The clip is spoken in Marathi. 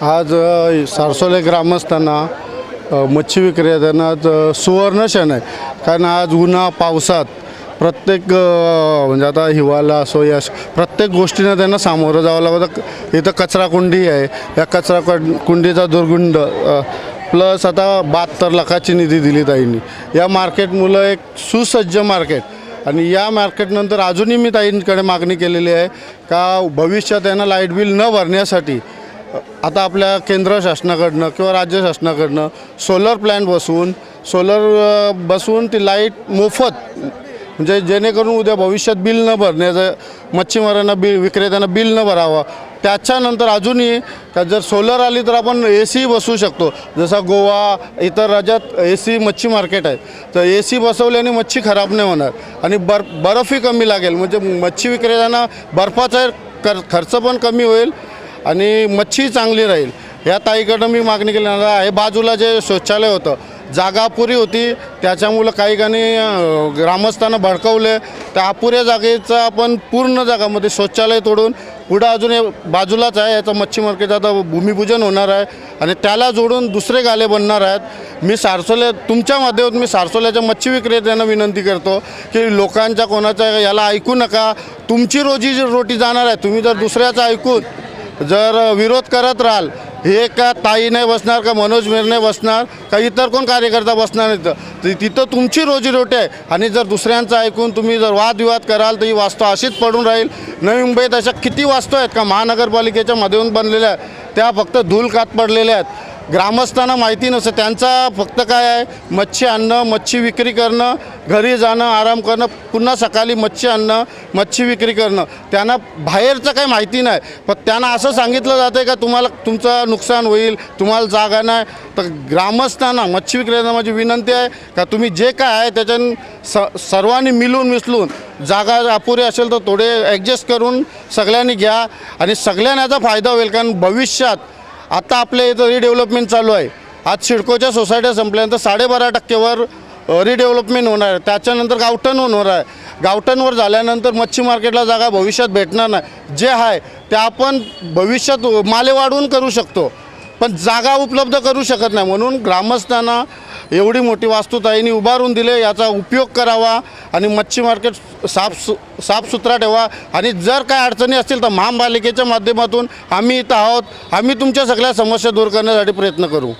आज सारसोले ग्रामस्थांना मच्छी विक्रेत्यांना आज सुवर्ण क्षण आहे. कारण आज उन्हा पावसात प्रत्येक म्हणजे आता हिवाळा असो या प्रत्येक गोष्टीनं त्यांना सामोरं जावं लागतं. इथं कचरा कुंडी आहे. या कचरा कुंडीचा दुर्गुंड प्लस आता बहात्तर लाखाची निधी दिली ताईंनी. या मार्केटमुळं एक सुसज्ज मार्केट. आणि या मार्केटनंतर अजूनही मी ताईंकडे मागणी केलेली आहे का भविष्यात यांना लाइट बिल न भरण्यासाठी आता आपल्या केंद्र शासनाकडनं किंवा राज्य शासनाकडनं सोलर प्लॅन बसवून सोलर बसवून ती लाइट मोफत म्हणजे जेणेकरून उद्या भविष्यात बिल न भरण्याचं मच्छीमारांना बिल विक्रेत्यांना बिल न भरावं त्याच्यानंतर अजूनही का जर सोलर आली तर आपण ए सी बसवू शकतो. जसा गोवा इतर राज्यात ए सी मच्छी मार्केट आहे. तर ए सी बसवल्याने मच्छी खराब नाही होणार. आणि बर बर्फही कमी लागेल. म्हणजे मच्छी विक्रेत्यांना बर्फाचा कर खर्च पण कमी होईल. आणि मच्छी चांगली राहील. या ताईकडं मी मागणी केली आहे. बाजूला जे शौचालय होतं जागा अपुरी होती. त्याच्यामुळं काही काही ग्रामस्थानं ग्रामस्थांना भडकवले. त्या अपुऱ्या जागेचं आपण पूर्ण जागामध्ये शौचालय तोडून पुढं अजून बाजूलाच आहे. याचं मच्छी मार्केट आता भूमिपूजन होणार आहे. आणि त्याला जोडून दुसरे गाले बनणार आहेत. मी सारसोले तुमच्या माध्यमातून मी सारसोल्याच्या मच्छी विक्रेत्यांना विनंती करतो की लोकांच्या कोणाच्या याला ऐकू नका. तुमची रोजी रोटी जाणार आहे. तुम्ही जर दुसऱ्याचं ऐकून जर विरोध करत राहाल हे का ताई नाही बसणार का मनोज मेर नाही बसणार का इतर कोण कार्यकर्ता बसणार नाही तर? तिथं तुमची रोजीरोटी आहे. आणि जर दुसऱ्यांचं ऐकून तुम्ही जर वादविवाद कराल तर ही वास्तू अशीच पडून राहील. नवी मुंबईत अशा किती वास्तू आहेत का? महानगरपालिकेच्या मधून बनलेल्या आहेत. त्या फक्त धूल कात पडलेल्या आहेत. ग्रामस्थांना माहिती नसतं. त्यांचा फक्त काय आहे मच्छी आणणं मच्छी विक्री करणं घरी जाणं आराम करणं पुन्हा सकाळी मच्छी आणणं मच्छी विक्री करणं. त्यांना बाहेरचं काही माहिती नाही. पण त्यांना असं सांगितलं जातं आहे का तुम्हाला तुमचं नुकसान होईल तुम्हाला जागा नाही. तर ग्रामस्थांना मच्छी विक्रेत्यांना माझी विनंती आहे का तुम्ही जे काय आहे त्याच्यान स सर्वांनी मिळून मिसळून जागा अपुरी असेल तर थोडे ॲडजस्ट करून सगळ्यांनी घ्या. आणि सगळ्यांना याचा फायदा होईल कारण भविष्यात आता आपल्या इथं रिडेव्हलपमेंट चालू आहे. आज सिडकोच्या सोसायट्या संपल्यानंतर साडेबारा टक्केवर रिडेव्हलपमेंट होणार आहे. त्याच्यानंतर गावठण होणार आहे. गावठणवर झाल्यानंतर मच्छी मार्केटला जागा भविष्यात भेटणार नाही. जे आहे ते आपण भविष्यात माले वाढवून करू शकतो. पण जागा उपलब्ध करू शकत नाही. म्हणून ग्रामस्थांना एवढी मोठी वास्तुताईनी उभारून दिले याचा उपयोग करावा आणि मच्छी मार्केट साफ सु साफसुथरा ठेवा. आणि जर काय अडचणी असतील तर महापालिकेच्या माध्यमातून आम्ही इथं आहोत. आम्ही तुमच्या सगळ्या समस्या दूर करण्यासाठी प्रयत्न करू.